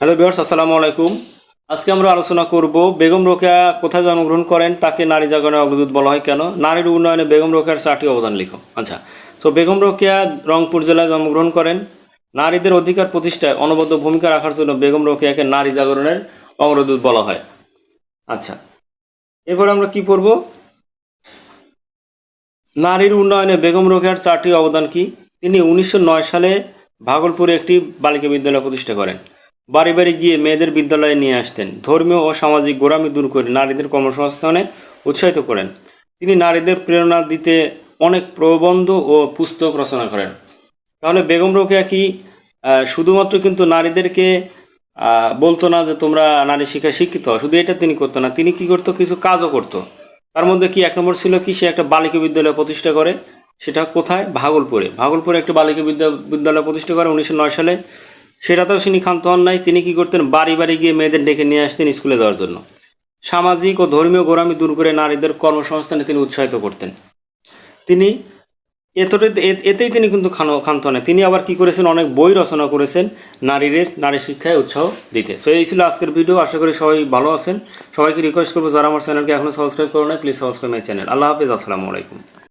Hello বিহার্স আসসালামু আলাইকুম। আজকে আমরা আলোচনা করব বেগম রোকেয়া কোথায় জন্মগ্রহণ করেন, তাকে নারী জাগরণের অগ্রদূত বলা হয় কেন, নারীর উন্নয়নে বেগম রোকেয়ার চারটি অবদান লিখো। আচ্ছা তো বেগম রোকেয়া রংপুর জেলায় জন্মগ্রহণ করেন। নারীদের অধিকার প্রতিষ্ঠায় অনবদ্য ভূমিকা রাখার জন্য বেগম রোকেয়াকে নারী জাগরণের অগ্রদূত বলা হয়। আচ্ছা এরপর আমরা কি পড়ব? নারীর উন্নয়নে বেগম রোকেয়ার চারটি অবদান কি? তিনি উনিশশো নয় সালে ভাগলপুরে একটি বালিকা বিদ্যালয় প্রতিষ্ঠা করেন। বাড়ি বাড়ি গিয়ে মেয়েদের বিদ্যালয়ে নিয়ে আসতেন। ধর্মীয় ও সামাজিক গোড়ামি দূর করে নারীদের কর্মসংস্থানে উৎসাহিত করেন। তিনি নারীদের প্রেরণা দিতে অনেক প্রবন্ধ ও পুস্তক রচনা করেন। তাহলে বেগম রোকেয়া কি শুধুমাত্র কিন্তু নারীদেরকে বলতো না যে তোমরা নারী শিক্ষায় শিক্ষিত? শুধু এটা তিনি করতো না, তিনি কি করতো? কিছু কাজও করতো। তার মধ্যে কি এক নম্বর ছিল কি, সে একটা বালিকা বিদ্যালয় প্রতিষ্ঠা করে। সেটা কোথায়? ভাগলপুরে। ভাগলপুরে একটা বালিকা বিদ্যা বিদ্যালয় প্রতিষ্ঠা করে উনিশশো নয় সালে। সেটাতেও তিনি ক্ষান্ত হন নাই। তিনি কি করতেন? বাড়ি বাড়ি গিয়ে মেয়েদের ডেকে নিয়ে আসতেন স্কুলে যাওয়ার জন্য। সামাজিক ও ধর্মীয় গোড়ামি দূর করে নারীদের কর্মসংস্থানে তিনি উৎসাহিত করতেন। তিনি এতটাই এতেই তিনি কিন্তু খানো- ক্ষান্ত নয় তিনি আবার কি করেছেন? অনেক বই রচনা করেছেন নারীদের নারী শিক্ষায় উৎসাহ দিতে। সো এই ছিল আজকের ভিডিও। আশা করি সবাই ভালো আছেন। সবাইকে রিকোয়েস্ট করব, যারা আমার চ্যানেলকে এখনও সাবস্ক্রাইব করো না প্লিজ সাবস্ক্রাইব মাই চ্যানেল আল্লাহ হাফিজ। আসসালামু আলাইকুম।